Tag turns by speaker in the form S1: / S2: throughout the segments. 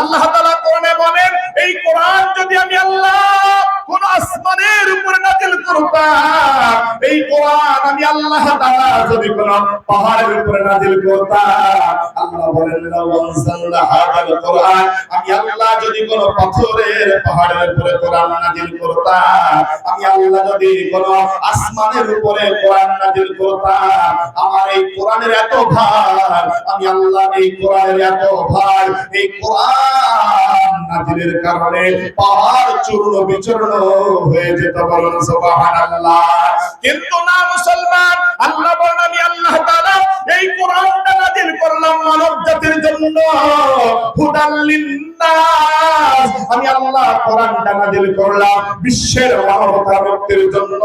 S1: আল্লাহ তাআলা কোরআনে বলেন, এই কোরআন যদি আমি আল্লাহ কোন আসমানের উপরে নাজিল করতাম, এই কোরআন আমি আল্লাহ তাআলা যদি কোন পাহাড়ের উপরে নাজিল করতাম, আল্লাহ বলেন হাদাল কোরআন আমি আল্লাহ যদি কোন পাথরের পাহাড়ের উপরে কোরআন নাজিল করতাম, আমি আল্লাহ যদি কোন আসমানের উপরে কোরআন নাজিল করতাম। আমার এই কোরআনের এত ভার, আমি আল্লাহ এই কোরআনের এত ভার। এই কোরআন নাজিলের কারণে পাহাড় চূর্ণ বিচূর্ণ হয়ে যেত বলুন সুবহানাল্লাহ। কিন্তু না মুসলমান, আল্লাহ মানব জাতির জন্য আমি আল্লাহ করলাম বিশ্বের মুক্তির জন্য।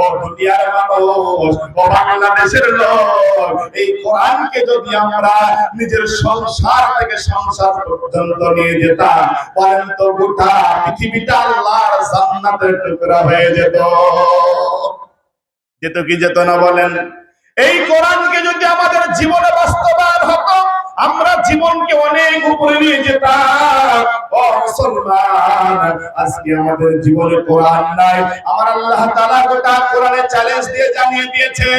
S1: ও দুনিয়ার মানুষ, ও বাংলাদেশের লোক, এই কোরআনকে যদি আমরা নিজের সংসার থেকে সংসার পর্যন্ত নিয়ে যেতাম, বলেন তো গোটা পৃথিবীটা আল্লাহর জান্নাতের টুকরা হয়ে যেত। যেত কি যেত না বলেন? এই কোরআনকে যদি আমাদের জীবনে বাস্তবায়ন হতো, আমরা জীবনকে অনেক উপরে নিয়ে যেতাম। আজকে আমাদের জীবনে কোরআন নাই। আমার আল্লাহ তাআলা গোটা কোরআনে চ্যালেঞ্জ দিয়ে জানিয়ে দিয়েছে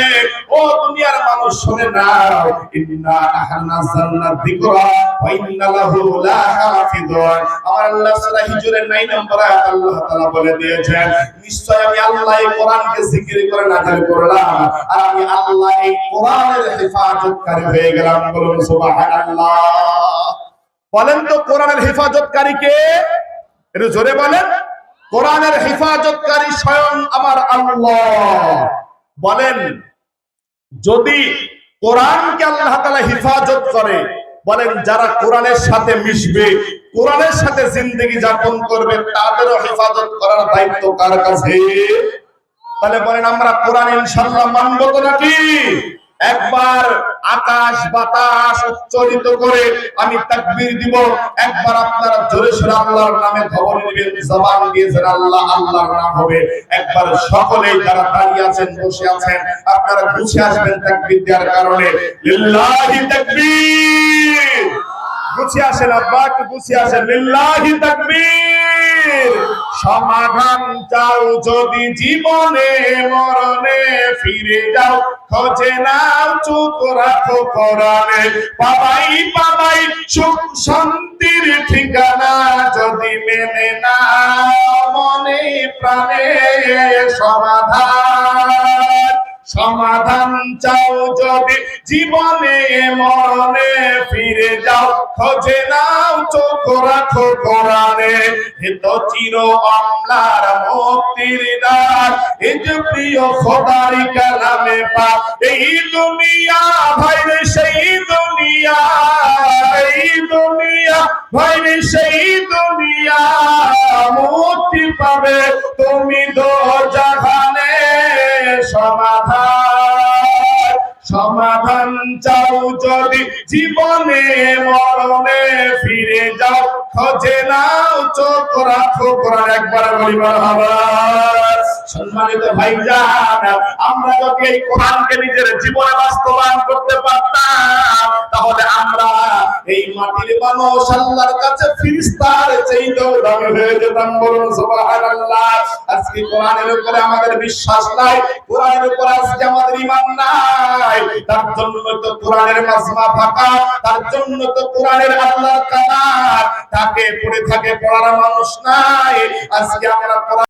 S1: ও দুনিয়ার মানুষ শুনে নাও, ইন্না নাহনু নাযালনা যিকরা ওয়া ইন্না লাহু লাহাফিজুন আমার আল্লাহ সূরা হিজরের 9 নম্বর আয়াত আল্লাহ তাআলা বলে দিয়েছেন, নিশ্চয় আমি আল্লাহ এই কোরআনকে জিকির করে নাযিল করলাম আর আমি আল্লাহ এই কোরআনের হেফাজতকারী গেলাম। বলুন তো কোরআনের হেফাজতকারী কে? একটু জোরে বলেন। কোরআনের হেফাজতকারী স্বয়ং আমার আল্লাহ। বলেন, যদি কোরআনকে আল্লাহ তাআলা হেফাজত করে, বলেন যারা কোরআনের সাথে মিশবে কোরআনের সাথে জিন্দগি যাপন করবে, তাদেরও হেফাজত করার দায়িত্ব কার কাছে? তাহলে বলেন, আমরা কোরআন ইনশাআল্লাহ মানব তো নাকি? একবার আকাশ বাতাস উচ্চারিত করে আমি তাকবীর দিব, একবার আপনারা জোরে সোরে আল্লাহর নামে খবর দিবেন জবান দিয়েছেন আল্লাহ আল্লাহর নাম হবে। একবার সকলেই যারা দাঁড়িয়ে আছেন, বসে আছেন, আপনারা গুছিয়ে আসবেন তাকবীর দেওয়ার কারণে। লিল্লাহি তাকবীর! গুছিয়ে আসেন আব্বা গুছিয়ে আসেন লিল্লাহি তাকবীর। সমাধান চাও যদি জীবনে, মরণে ফিরে যাও, খোঁজে নাও, চুপ রাখো কোরআনে। পাবাই পাবাই, সুখ শান্তির ঠিকানা যদি মেনে না মনে প্রাণে সমাধান। সমাধান চাও যদি জীবনে, মরণে ফিরে যাও। খোঁজে নাও, চোখ রাখো কোরআনে। হে তো চির অম্লার মুক্তির দ্বার। এ যে প্রিয় খোদারি কালামে পা এই দুনিয়া, ভাই রে, সেই দুনিয়া। এই দুনিয়া, ভাই রে, সেই দুনিয়া। মুক্তি পাবে তুমি দো যদি জীবনে মরণে ফিরে যাও, খোঁজে নাও, চোখ রাখো, কোরআন একবার বলিবার আবার সম্মানিত ভাইজান, আমরা যদি এই কোরআনকে নিজের জীবনে বাস্তবায়ন করতে পারতাম, তাহলে আমরা এই মাটির মানুষ আল্লাহর কাছে ফিরিস্তার চাইতেও দামি হয়ে যেতাম, বলুন সুবহানাল্লাহ। আজকে কোরআনের উপরে আমাদের বিশ্বাস নাই, কোরআনের উপরে আজকে আমাদের ঈমান নাই। তার জন্য তো কোরআনের মাজমা ফাঁকা, তার জন্য তো কোরআনের আল্লাহর কালাম তাকে পড়ে থাকে পড়ার মানুষ নাই। আজকে আমরা